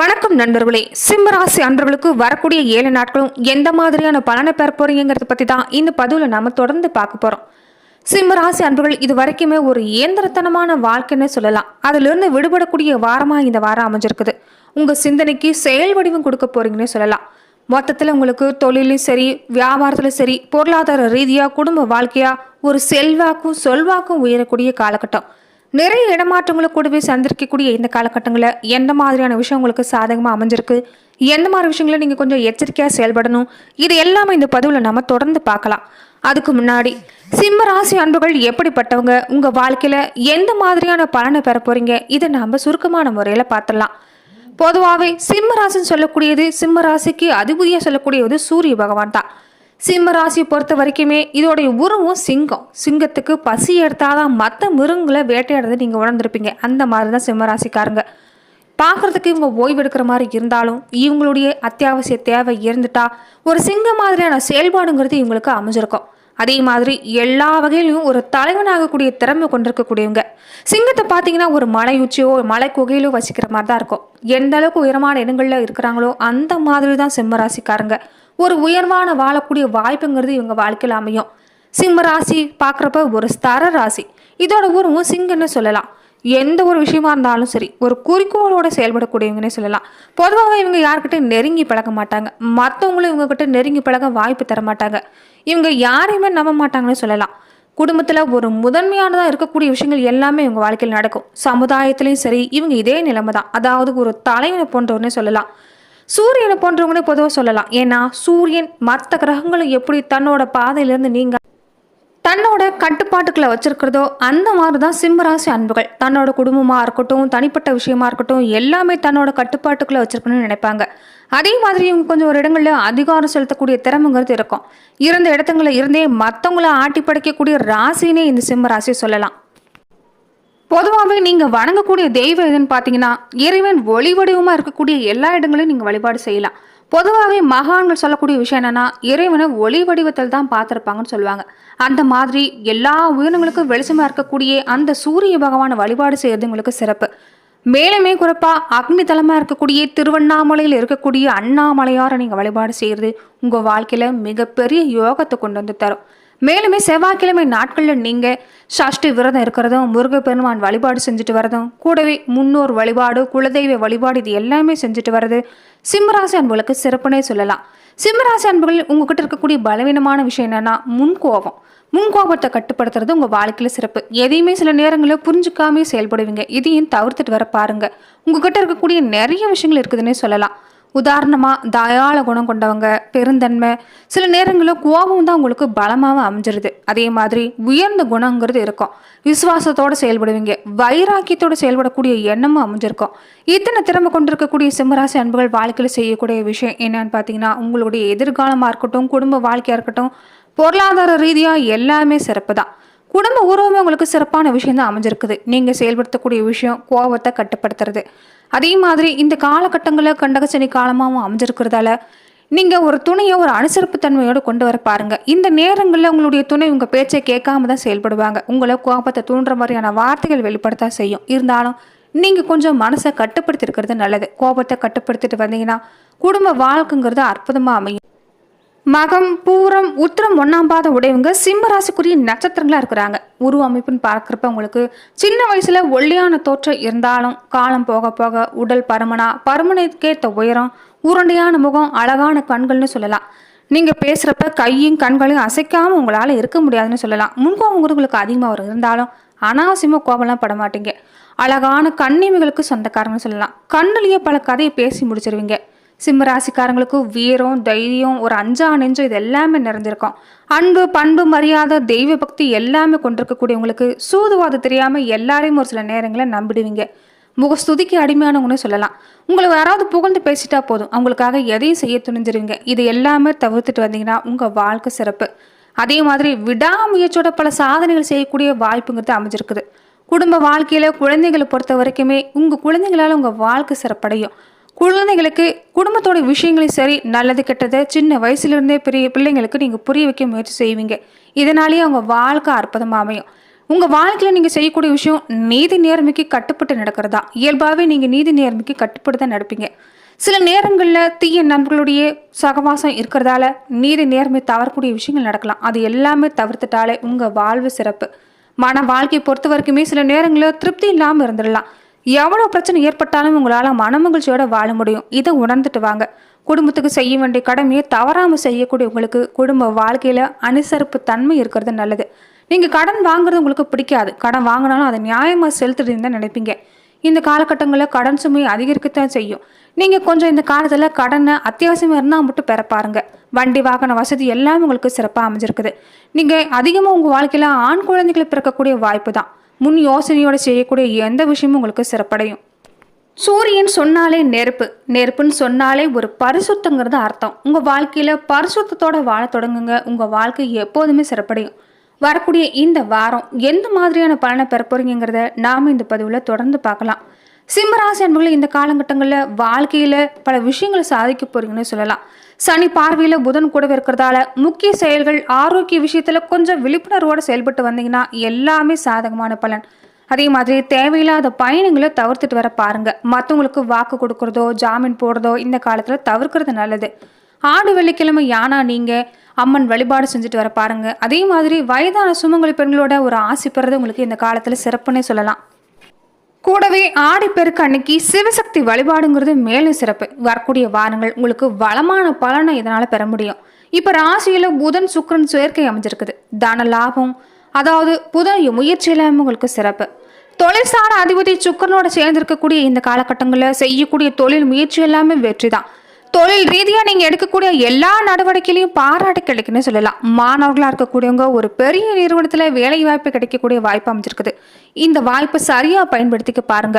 வணக்கம் நண்பர்களே. சிம்மராசி அன்பர்களுக்கு வரக்கூடிய ஏழு நாட்களும் எந்த மாதிரியான பலனை பெற போறீங்கிறத பத்தி தான் இந்த பதிவில் நாம தொடர்ந்து பார்க்க போறோம். சிம்மராசி அன்பர்கள் இது வரைக்குமே ஒரு இயந்திரத்தனமான வாழ்க்கைன்னு சொல்லலாம். அதிலிருந்து விடுபடக்கூடிய வாரமா இந்த வாரம் அமைஞ்சிருக்குது. உங்க சிந்தனைக்கு செயல் வடிவம் கொடுக்க போறீங்கன்னு சொல்லலாம். மொத்தத்தில் உங்களுக்கு தொழிலும் சரி வியாபாரத்திலும் சரி பொருளாதார ரீதியாக குடும்ப வாழ்க்கையாக ஒரு செல்வாக்கும் சொல்வாக்கும் உயரக்கூடிய காலகட்டம். நிறைய இடமாற்றங்களை கூடவே சந்திரிக்கக்கூடிய இந்த காலகட்டங்களில் எந்த மாதிரியான விஷயம் உங்களுக்கு சாதகமாக அமைஞ்சிருக்கு? எந்த மாதிரி விஷயங்களை நீங்கள் கொஞ்சம் எச்சரிக்கையாக செயல்படணும்? இது எல்லாமே இந்த பதிவில் நம்ம தொடர்ந்து பார்க்கலாம். அதுக்கு முன்னாடி சிம்ம ராசி அன்புகள் எப்படிப்பட்டவங்க? உங்கள் வாழ்க்கையில் எந்த மாதிரியான பலனை பெற போகிறீங்க இதை நாம் சுருக்கமான முறையில் பார்த்துடலாம். பொதுவாகவே சிம்ம ராசின்னு சொல்லக்கூடியது சிம்ம ராசிக்கு அதிபதியாக சொல்லக்கூடியது சூரிய பகவான் தான். சிம்ம ராசியை பொறுத்த வரைக்குமே இதோடைய உருவம் சிங்கம். சிங்கத்துக்கு பசி எடுத்தாதான் மற்ற மிருங்களை வேட்டையாடுறதை நீங்கள் உணர்ந்திருப்பீங்க. அந்த மாதிரி தான் சிம்ம ராசிக்காரங்க. பார்க்குறதுக்கு இவங்க ஓய்வு எடுக்கிற மாதிரி இருந்தாலும் இவங்களுடைய அத்தியாவசிய தேவை இருந்துட்டா ஒரு சிங்கம் மாதிரியான செயல்பாடுங்கிறது இவங்களுக்கு அமைஞ்சிருக்கும். அதே மாதிரி எல்லா வகையிலும் ஒரு தலைவனாகக்கூடிய திறமை கொண்டிருக்கக்கூடியவங்க. சிங்கத்தை பார்த்தீங்கன்னா ஒரு மலை உச்சியோ மலை குகையிலோ வசிக்கிற மாதிரி தான் இருக்கும். எந்த அளவுக்கு உயரமான இடங்களில் இருக்கிறாங்களோ அந்த மாதிரி தான் சிம்ம ராசிக்காரங்க. ஒரு உயர்வான வாழக்கூடிய வாய்ப்புங்கிறது இவங்க வாழ்க்கையில் அமையும். சிம்ம ராசி பார்க்குறப்ப ஒரு ஸ்தர ராசி. இதோட உருவம் சிங்கன்னு சொல்லலாம். எந்த ஒரு விஷயமா இருந்தாலும் சரி ஒரு குறிக்கோளோட செயல்படக்கூடியவங்கன்னே சொல்லலாம். பொதுவாக இவங்க யார்கிட்ட நெருங்கி பழக மாட்டாங்க. மற்றவங்களும் இவங்க கிட்ட நெருங்கி பழக வாய்ப்பு தர மாட்டாங்க. இவங்க யாரையுமே நம்ப மாட்டாங்கன்னு சொல்லலாம். குடும்பத்தில் ஒரு முதன்மையானதாக இருக்கக்கூடிய விஷயங்கள் எல்லாமே இவங்க வாழ்க்கையில் நடக்கும். சமுதாயத்துலேயும் சரி இவங்க இதே நிலைமை தான் அதாவது ஒரு தலைவனை போன்றவர்னே சொல்லலாம். சூரியனை போன்றவங்களே பொதுவாக சொல்லலாம். ஏன்னா சூரியன் மற்ற கிரகங்களும் எப்படி தன்னோட பாதையிலேருந்து நீங்க தன்னோட கட்டுப்பாட்டுக்களை வச்சிருக்கிறதோ அந்த மாதிரி தான் சிம்மராசி அன்புகள். தன்னோட குடும்பமாக இருக்கட்டும் தனிப்பட்ட விஷயமா இருக்கட்டும் எல்லாமே தன்னோட கட்டுப்பாட்டுக்குள்ள வச்சிருக்கணும்னு நினைப்பாங்க. அதே மாதிரி இவங்க கொஞ்சம் ஒரு இடங்களில் அதிகாரம் செலுத்தக்கூடிய திறமைங்கிறது இருக்கும். இருந்த இடத்துங்களில் இருந்தே மற்றவங்கள ஆட்டி படைக்கக்கூடிய ராசினே இந்த சிம்ம சொல்லலாம். பொதுவாகவே நீங்கள் வணங்கக்கூடிய தெய்வம் எதுன்னு பார்த்தீங்கன்னா இறைவன் ஒளி வடிவமாக இருக்கக்கூடிய எல்லா இடங்களையும் நீங்கள் வழிபாடு செய்யலாம். பொதுவாகவே மகான்கள் சொல்லக்கூடிய விஷயம் என்னென்னா இறைவனை ஒளி வடிவத்தில் தான் பார்த்துருப்பாங்கன்னு சொல்லுவாங்க. அந்த மாதிரி எல்லா உயிரினங்களுக்கும் வெளிச்சமாக இருக்கக்கூடிய அந்த சூரிய பகவானை வழிபாடு செய்கிறது உங்களுக்கு சிறப்பு. மேலுமே குறிப்பாக அக்னி தலமாக இருக்கக்கூடிய திருவண்ணாமலையில் இருக்கக்கூடிய அண்ணாமலையாரை நீங்கள் வழிபாடு செய்கிறது உங்கள் வாழ்க்கையில் மிகப்பெரிய யோகத்தை கொண்டு வந்து தரும். மேலுமே செவ்வாய்க்கிழமை நாட்களில் நீங்கள் சஷ்டி விரதம் இருக்கிறதும் முருகப்பெருமான் வழிபாடு செஞ்சுட்டு வரதும் கூடவே முன்னோர் வழிபாடு குலதெய்வ வழிபாடு இது எல்லாமே செஞ்சுட்டு வர்றது சிம்மராசி அன்புகளுக்கு சிறப்புனே சொல்லலாம். சிம்மராசி அன்புகள் உங்ககிட்ட இருக்கக்கூடிய பலவீனமான விஷயம் என்னன்னா முன்கோபம். முன்கோபத்தை கட்டுப்படுத்துறது உங்கள் வாழ்க்கையில் சிறப்பு. எதையுமே சில நேரங்களில் புரிஞ்சுக்காமே செயல்படுவீங்க. இதையும் தவிர்த்துட்டு வர பாருங்க. உங்ககிட்ட இருக்கக்கூடிய நிறைய விஷயங்கள் இருக்குதுன்னே சொல்லலாம். உதாரணமாக தயாள குணம் கொண்டவங்க பெருந்தன்மை சில நேரங்களில் கோபம் தான் உங்களுக்கு பலமாகவும் அமைஞ்சிருது. அதே மாதிரி உயர்ந்த குணங்கிறது இருக்கும். விசுவாசத்தோடு செயல்படுவீங்க வைராக்கியத்தோடு செயல்படக்கூடிய எண்ணமும் அமைஞ்சிருக்கும். இத்தனை திறமை கொண்டிருக்கக்கூடிய சிம்மராசி அன்புகள் வாழ்க்கையில் செய்யக்கூடிய விஷயம் என்னன்னு பார்த்தீங்கன்னா உங்களுடைய எதிர்காலமாக இருக்கட்டும் குடும்ப வாழ்க்கையாக இருக்கட்டும் பொருளாதார ரீதியாக எல்லாமே சிறப்பு தான். குடும்ப உறவுமே உங்களுக்கு சிறப்பான விஷயம் தான் அமைஞ்சிருக்குது. நீங்கள் செயல்படுத்தக்கூடிய விஷயம் கோபத்தை கட்டுப்படுத்துறது. அதே மாதிரி இந்த காலகட்டங்களில் கண்டகச்சனி காலமாகவும் அமைஞ்சிருக்கிறதால நீங்கள் ஒரு துணையை ஒரு அனுசரிப்பு தன்மையோடு கொண்டு வர பாருங்க. இந்த நேரங்களில் உங்களுடைய துணை உங்கள் பேச்சை கேட்காம தான் செயல்படுவாங்க. உங்களை கோபத்தை தூண்டுற மாதிரியான வார்த்தைகள் வெளிப்படுத்த செய்யும். இருந்தாலும் நீங்கள் கொஞ்சம் மனசை கட்டுப்படுத்தி இருக்கிறது நல்லது. கோபத்தை கட்டுப்படுத்திட்டு வந்தீங்கன்னா குடும்ப வாழ்க்கைங்கிறது அற்புதமாக அமையும். மகம் பூரம் உத்திரம் ஒன்னாம் பாத உடையவங்க சிம்ம ராசிக்குரிய நட்சத்திரங்களா இருக்கிறாங்க. உருவ அமைப்புன்னு பார்க்குறப்ப உங்களுக்கு சின்ன வயசுல ஒல்லியான தோற்றம் இருந்தாலும் காலம் போக போக உடல் பருமனா பருமனுக்கேற்ற உயரம் உருண்டையான முகம் அழகான கண்கள்னு சொல்லலாம். நீங்க பேசுறப்ப கையும் கண்களையும் அசைக்காம உங்களால இருக்க முடியாதுன்னு சொல்லலாம். முன்கோபம் உங்களுக்கு அதிகமாக வரும் இருந்தாலும் அனாவசியமாக கோபம்லாம் பட மாட்டீங்க. அழகான கண்ணிமைகளுக்கு சொந்தக்காரங்கன்னு சொல்லலாம். கண்ணுலேயே பல கதையை பேசி முடிச்சிருவீங்க. சிம்ம ராசிக்காரங்களுக்கு வீரம் தைரியம் ஒரு அஞ்சா நெஞ்சம் இது எல்லாமே நிறைஞ்சிருக்கும் அன்பு பண்பு மரியாதை தெய்வ பக்தி எல்லாமே கொண்டிருக்கக்கூடியவங்களுக்கு சூதுவாதம் தெரியாமல் எல்லாரையும் ஒரு சில நேரங்களில் நம்பிடுவீங்க. முகஸ்துதிக்கு அடிமையானவங்கன்னு சொல்லலாம். உங்களை யாராவது புகழ்ந்து பேசிட்டா போதும். அவங்களுக்காக எதையும் செய்ய துணிஞ்சிருவீங்க. இது எல்லாமே தவிர்த்துட்டு வந்தீங்கன்னா உங்கள் வாழ்க்கை சிறப்பு. அதே மாதிரி விடாமுயற்சியோட பல சாதனைகள் செய்யக்கூடிய வாய்ப்புங்கிறது அமைஞ்சிருக்குது. குடும்ப வாழ்க்கையில் குழந்தைகளை பொறுத்த வரைக்குமே உங்கள் குழந்தைங்களால் உங்கள் வாழ்க்கை சிறப்படையும். குழந்தைகளுக்கு குடும்பத்தோட விஷயங்களையும் சரி நல்லது கெட்டதை சின்ன வயசுலேருந்தே பெரிய பிள்ளைங்களுக்கு நீங்கள் புரிய வைக்க முயற்சி செய்வீங்க. இதனாலேயே அவங்க வாழ்க்கை அற்புதமாக அமையும். உங்கள் வாழ்க்கையில் நீங்கள் செய்யக்கூடிய விஷயம் நீதி நேர்மைக்கு கட்டுப்பட்டு நடக்கிறதா? இயல்பாகவே நீங்கள் நீதி நேர்மைக்கு கட்டுப்பட்டு தான் நடப்பீங்க. சில நேரங்களில் தீய நண்பர்களுடைய சகவாசம் இருக்கிறதால நீதி நேர்மை தவறக்கூடிய விஷயங்கள் நடக்கலாம். அது எல்லாமே தவிர்த்துட்டாலே உங்கள் வாழ்வு சிறப்பு. மன வாழ்க்கையை பொறுத்த வரைக்குமே சில நேரங்களில் திருப்தி இல்லாமல் இருந்துடலாம். எவ்வளோ பிரச்சனை ஏற்பட்டாலும் உங்களால் மனமகிழ்ச்சியோட வாழ முடியும். இதை உணர்ந்துட்டு வாங்க. குடும்பத்துக்கு செய்ய வேண்டிய கடமையை தவறாமல் செய்யக்கூடிய உங்களுக்கு குடும்ப வாழ்க்கையில் அனுசரிப்பு தன்மை இருக்கிறது நல்லது. நீங்கள் கடன் வாங்குறது உங்களுக்கு பிடிக்காது. கடன் வாங்கினாலும் அதை நியாயமாக செலுத்துறதுன்னு தான் நினைப்பீங்க. இந்த காலகட்டங்களில் கடன் சுமை அதிகரிக்கத்தான் செய்யும். நீங்கள் கொஞ்சம் இந்த காலத்தில் கடனை அத்தியாவசியமாக இருந்தால் மட்டும் பெற பாருங்க. வண்டி வாகன வசதி எல்லாமே உங்களுக்கு சிறப்பாக அமைஞ்சிருக்குது. நீங்கள் அதிகமாக உங்கள் வாழ்க்கையில் ஆண் குழந்தைகளை பிறக்கக்கூடிய வாய்ப்பு தான். முன் யோசனையோடு செய்யக்கூடிய எந்த விஷயமும் உங்களுக்கு சிறப்படையும். சூரியன் சொன்னாலே நெருப்பு நெருப்புன்னு சொன்னாலே ஒரு பரிசுத்தங்கிறது அர்த்தம். உங்கள் வாழ்க்கையில் பரிசுத்தத்தோட வாழ தொடங்குங்க. உங்கள் வாழ்க்கை எப்போதுமே சிறப்படையும். வரக்கூடிய இந்த வாரம் எந்த மாதிரியான பலனை பெற போறீங்கிறத நாம் இந்த பதிவில் தொடர்ந்து பார்க்கலாம். சிம்மராசி அன்பர்கள் இந்த காலகட்டங்களில் வாழ்க்கையில் பல விஷயங்களை சாதிக்க போறீங்கன்னு சொல்லலாம். சனி பார்வையில் புதன் கூடவே இருக்கிறதால முக்கிய செயல்கள் ஆரோக்கிய விஷயத்தில் கொஞ்சம் விழிப்புணர்வோடு செயல்பட்டு வந்தீங்கன்னா எல்லாமே சாதகமான பலன். அதே மாதிரி தேவையில்லாத பயணங்களை தவிர்த்துட்டு வர பாருங்க. மற்றவங்களுக்கு வாக்கு கொடுக்கறதோ ஜாமீன் போடுறதோ இந்த காலத்தில் தவிர்க்கிறது நல்லது. ஆடு வெள்ளிக்கிழமை யானா நீங்கள் அம்மன் வழிபாடு செஞ்சுட்டு வர பாருங்க. அதே மாதிரி வயதான சுமங்கலி பெண்களோட ஒரு ஆசை பெறது உங்களுக்கு இந்த காலத்தில் சிறப்புன்னே சொல்லலாம். கூடவே ஆடிப்பெருக்கு அன்னைக்கு சிவசக்தி வழிபாடுங்கிறது மேலும் சிறப்பு. வரக்கூடிய வாரங்கள் உங்களுக்கு வளமான பலனை இதனால் பெற முடியும். இப்போ ராசியில் புதன் சுக்கரன் சேர்க்கை அமைஞ்சிருக்குது. தன லாபம் அதாவது புதன் முயற்சி இல்லாமல் உங்களுக்கு சிறப்பு. தொழில்சார அதிபதி சுக்கரனோட சேர்ந்திருக்கக்கூடிய இந்த காலகட்டங்களில் செய்யக்கூடிய தொழில் முயற்சி எல்லாமே வெற்றி தான் தொழில் ரீதியாக நீங்கள் எடுக்கக்கூடிய எல்லா நடவடிக்கையிலையும் பாராட்டு கிடைக்குன்னு சொல்லலாம். மாணவர்களாக இருக்கக்கூடியவங்க ஒரு பெரிய நிறுவனத்தில் வேலை வாய்ப்பு கிடைக்கக்கூடிய வாய்ப்பு அமைஞ்சிருக்குது. இந்த வாய்ப்பை சரியாக பயன்படுத்திக்க பாருங்க.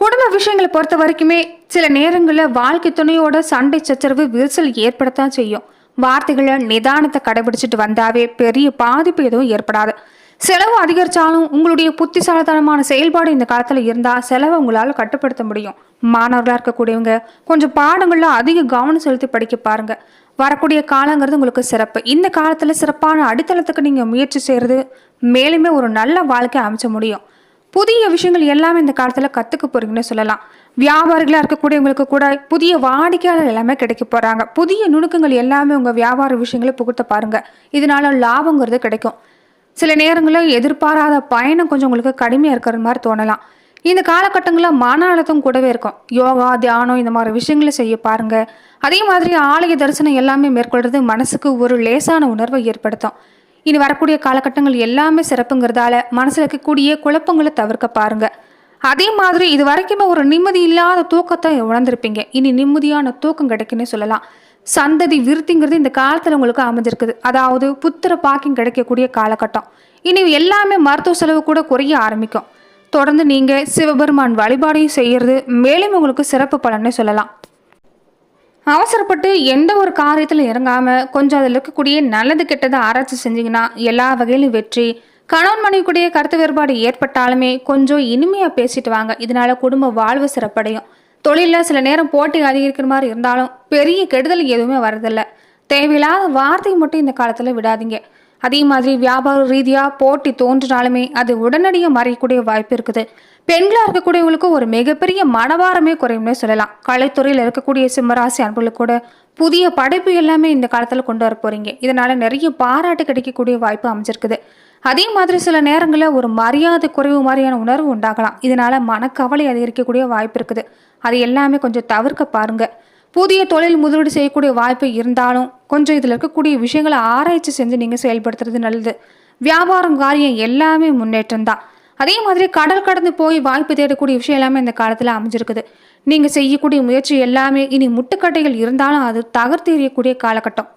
குடும்ப விஷயங்களை பொறுத்த வரைக்குமே சில நேரங்களில் வாழ்க்கை துணையோட சண்டை சச்சரவு விரிசல் ஏற்படத்தான் செய்யும். வார்த்தைகளை நிதானத்தை கடைபிடிச்சிட்டு வந்தாவே பெரிய பாதிப்பு எதுவும் ஏற்படாது. செலவு அதிகரித்தாலும் உங்களுடைய புத்திசாலித்தனமான செயல்பாடு இந்த காலத்தில் இருந்தால் செலவை உங்களால் கட்டுப்படுத்த முடியும். மாணவர்களாக இருக்கக்கூடியவங்க கொஞ்சம் பாடங்களில் அதிக கவனம் செலுத்தி படிக்க பாருங்கள் வரக்கூடிய காலங்கிறது உங்களுக்கு சிறப்பு. இந்த காலத்தில் சிறப்பான அடித்தளத்துக்கு நீங்கள் முயற்சி செய்கிறது மேலுமே ஒரு நல்ல வாழ்க்கை அமைச்ச முடியும். புதிய விஷயங்கள் எல்லாமே இந்த காலத்தில் கற்றுக்க போறீங்கன்னு சொல்லலாம். வியாபாரிகளாக இருக்கக்கூடியவங்களுக்கு கூட புதிய வாடிக்கையாளர் எல்லாமே கிடைக்க போகிறாங்க புதிய நுணுக்கங்கள் எல்லாமே உங்கள் வியாபார விஷயங்களை புகுத்த பாருங்கள் இதனால லாபங்கிறது கிடைக்கும். சில நேரங்களில் எதிர்பாராத பயணம் கொஞ்சம் உங்களுக்கு கடுமையாக இருக்கிற மாதிரி தோணலாம். இந்த காலகட்டங்களில் மன அழுத்தம் கூடவே இருக்கும். யோகா தியானம் இந்த மாதிரி விஷயங்களை செய்ய பாருங்க. அதே மாதிரி ஆலய தரிசனம் எல்லாமே மேற்கொள்வது மனசுக்கு ஒரு லேசான உணர்வை ஏற்படுத்தும். இனி வரக்கூடிய காலகட்டங்கள் எல்லாமே சிறப்புங்கிறதால மனசில் இருக்கக்கூடிய குழப்பங்களை தவிர்க்க பாருங்கள் அதே மாதிரி இது வரைக்குமே ஒரு நிம்மதி இல்லாத தூக்கத்தை உணர்ந்திருப்பீங்க. இனி நிம்மதியான தூக்கம் கிடைக்குன்னு சொல்லலாம். சந்ததி விருத்திங்கிறது இந்த காலத்தில் உங்களுக்கு அமைஞ்சிருக்குது. அதாவது புத்திர பாக்கியம் கிடைக்கக்கூடிய காலகட்டம். இனி எல்லாமே மருத்துவ செலவு கூட குறைய ஆரம்பிக்கும். தொடர்ந்து நீங்கள் சிவபெருமான் வழிபாடையும் செய்கிறது மேலும் உங்களுக்கு சிறப்பு பலன்னு சொல்லலாம். அவசரப்பட்டு எந்த ஒரு காரியத்தில் இறங்காமல் கொஞ்சம் அதில் இருக்கக்கூடிய நல்லது கெட்டதை ஆராய்ச்சி செஞ்சிங்கன்னா எல்லா வகையிலும் வெற்றி கணவன் மனைவிக்குடைய கருத்து வேறுபாடு ஏற்பட்டாலுமே கொஞ்சம் இனிமையாக பேசிட்டு வாங்க. இதனால குடும்ப வாழ்வு சிறப்படையும். தொழிலில் சில நேரம் போட்டி அதிகரிக்கிற மாதிரி இருந்தாலும் பெரிய கெடுதல் எதுவுமே வரதில்லை தேவையில்லாத வார்த்தை மட்டும் இந்த காலத்தில் விடாதீங்க. அதே மாதிரி வியாபார ரீதியாக போட்டி தோன்றினாலுமே அது உடனடியாக மறையக்கூடிய வாய்ப்பு இருக்குது. பெண்களாக இருக்கக்கூடியவங்களுக்கு ஒரு மிகப்பெரிய மனவாரமே குறையும்னே சொல்லலாம். கலைத்துறையில் இருக்கக்கூடிய சிம்மராசி அன்புகளுக்கு கூட புதிய படைப்பு எல்லாமே இந்த காலத்தில் கொண்டு வர போகிறீங்க இதனால் நிறைய பாராட்டு கிடைக்கக்கூடிய வாய்ப்பு அமைஞ்சிருக்குது. அதே மாதிரி சில நேரங்களில் ஒரு மரியாதை குறைவு மாதிரியான உணர்வு உண்டாகலாம். இதனால் மனக்கவலை அதிகரிக்கக்கூடிய வாய்ப்பு இருக்குது. அது எல்லாமே கொஞ்சம் தவிர்க்க பாருங்கள் புதிய தொழில் முதலீடு செய்யக்கூடிய வாய்ப்பு இருந்தாலும் கொஞ்சம் இதில் இருக்கக்கூடிய விஷயங்களை ஆராய்ச்சி செஞ்சு நீங்கள் செயல்படுத்துறது நல்லது. வியாபாரம் காரியம் எல்லாமே முன்னேற்றம் தான். அதே மாதிரி கடல் கடந்து போய் வாய்ப்பு தேடக்கூடிய விஷயம் எல்லாமே இந்த காலத்தில் அமைஞ்சிருக்குது. நீங்கள் செய்யக்கூடிய முயற்சி எல்லாமே இனி முட்டுக்கட்டைகள் இருந்தாலும் அது தகர்த்து எறியக்கூடிய காலகட்டம்.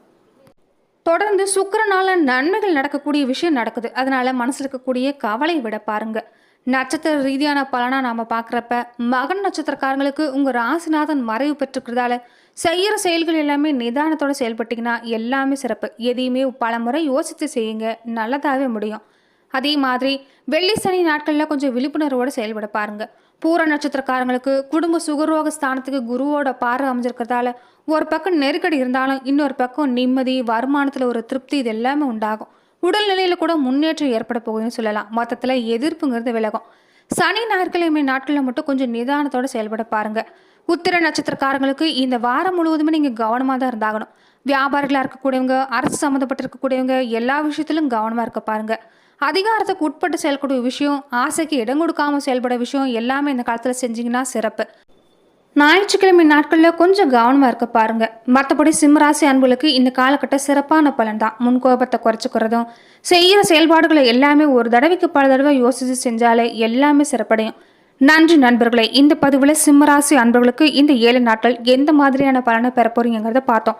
தொடர்ந்து சுக்கிரனால நன்மைகள் நடக்கக்கூடிய விஷயம் நடக்குது. அதனால மனசுல இருக்கக்கூடிய கவலை விட பாருங்க. நட்சத்திர ரீதியான பலனா நாம பார்க்குறப்ப மகன் நட்சத்திரக்காரங்களுக்கு உங்க ராசிநாதன் மறைவு பெற்றுக்கிறதால செய்யற செயல்கள் எல்லாமே நிதானத்தோட செயல்பட்டீங்கன்னா எல்லாமே சிறப்பு. எதையுமே பல முறை யோசித்து செய்யுங்க. நல்லதாகவே முடியும். அதே மாதிரி வெள்ளி சனி நாட்களில் கொஞ்சம் விழிப்புணர்வோடு செயல்பட பாருங்க. பூர நட்சத்திரக்காரங்களுக்கு குடும்ப சுகரோக ஸ்தானத்துக்கு குருவோட பார்வை அமைஞ்சிருக்கிறதால ஒரு பக்கம் நெருக்கடி இருந்தாலும் இன்னொரு பக்கம் நிம்மதி வருமானத்தில் ஒரு திருப்தி இது எல்லாமே உண்டாகும். உடல்நிலையில் கூட முன்னேற்றம் ஏற்பட போகுதுன்னு சொல்லலாம். மொத்தத்தில் எதிர்ப்புங்கிறது விலகும். சனி ஞாயிற்றுக்கிழமை நாட்களில் மட்டும் கொஞ்சம் நிதானத்தோடு செயல்பட பாருங்கள் உத்திர நட்சத்திரக்காரங்களுக்கு இந்த வாரம் முழுவதுமே நீங்கள் கவனமாக தான் இருந்தாகணும். வியாபாரிகளாக இருக்கக்கூடியவங்க அரசு சம்மந்தப்பட்டிருக்கக்கூடியவங்க எல்லா விஷயத்திலும் கவனமாக இருக்க பாருங்கள் அதிகாரத்துக்கு உட்பட்டு செயல்பட விஷயம் ஆசைக்கு இடம் கொடுக்காமல் செயல்பட விஷயம் எல்லாமே இந்த காலத்தில் செஞ்சீங்கன்னா சிறப்பு. ஞாயிற்றுக்கிழமை நாட்களில் கொஞ்சம் கவனமாக இருக்க பாருங்கள் மற்றபடி சிம்மராசி அன்புகளுக்கு இந்த காலகட்டம் சிறப்பான பலன் தான் முன்கோபத்தை குறைச்சிக்கிறதும் செய்கிற செயல்பாடுகளை எல்லாமே ஒரு தடவைக்கு பல தடவை யோசித்து செஞ்சாலே எல்லாமே சிறப்படையும். நன்றி நண்பர்களே இந்த பதிவில் சிம்மராசி அன்பர்களுக்கு இந்த ஏழு நாட்கள் எந்த மாதிரியான பலனை பெற போறீங்கிறத பார்த்தோம்.